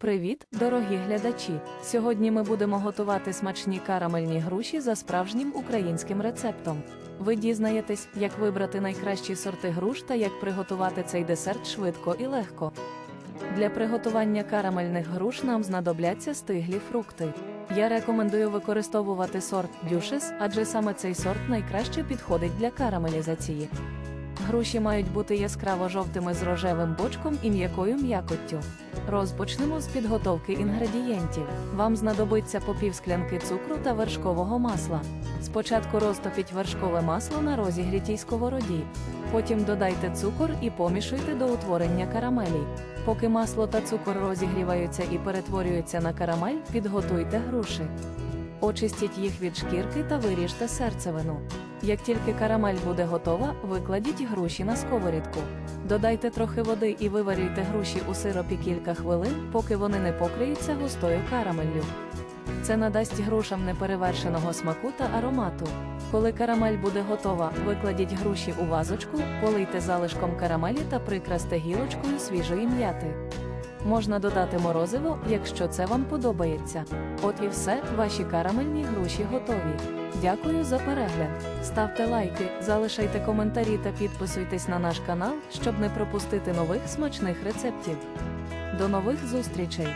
Привіт, дорогі глядачі! Сьогодні ми будемо готувати смачні карамельні груші за справжнім українським рецептом. Ви дізнаєтесь, як вибрати найкращі сорти груш та як приготувати цей десерт швидко і легко. Для приготування карамельних груш нам знадобляться стиглі фрукти. Я рекомендую використовувати сорт дюшес, адже саме цей сорт найкраще підходить для карамелізації. Груші мають бути яскраво жовтими з рожевим бочком і м'якою м'якоттю. Розпочнемо з підготовки інгредієнтів. Вам знадобиться по пів склянки цукру та вершкового масла. Спочатку розтопіть вершкове масло на розігрітій сковороді. Потім додайте цукор і помішуйте до утворення карамелі. Поки масло та цукор розігріваються і перетворюються на карамель, підготуйте груші. Очистіть їх від шкірки та виріжте серцевину. Як тільки карамель буде готова, викладіть груші на сковорідку. Додайте трохи води і виварюйте груші у сиропі кілька хвилин, поки вони не покриються густою карамеллю. Це надасть грушам неперевершеного смаку та аромату. Коли карамель буде готова, викладіть груші у вазочку, полийте залишком карамелі та прикрасьте гілочкою свіжої м'яти. Можна додати морозиво, якщо це вам подобається. От і все, ваші карамельні груші готові. Дякую за перегляд. Ставте лайки, залишайте коментарі та підписуйтесь на наш канал, щоб не пропустити нових смачних рецептів. До нових зустрічей!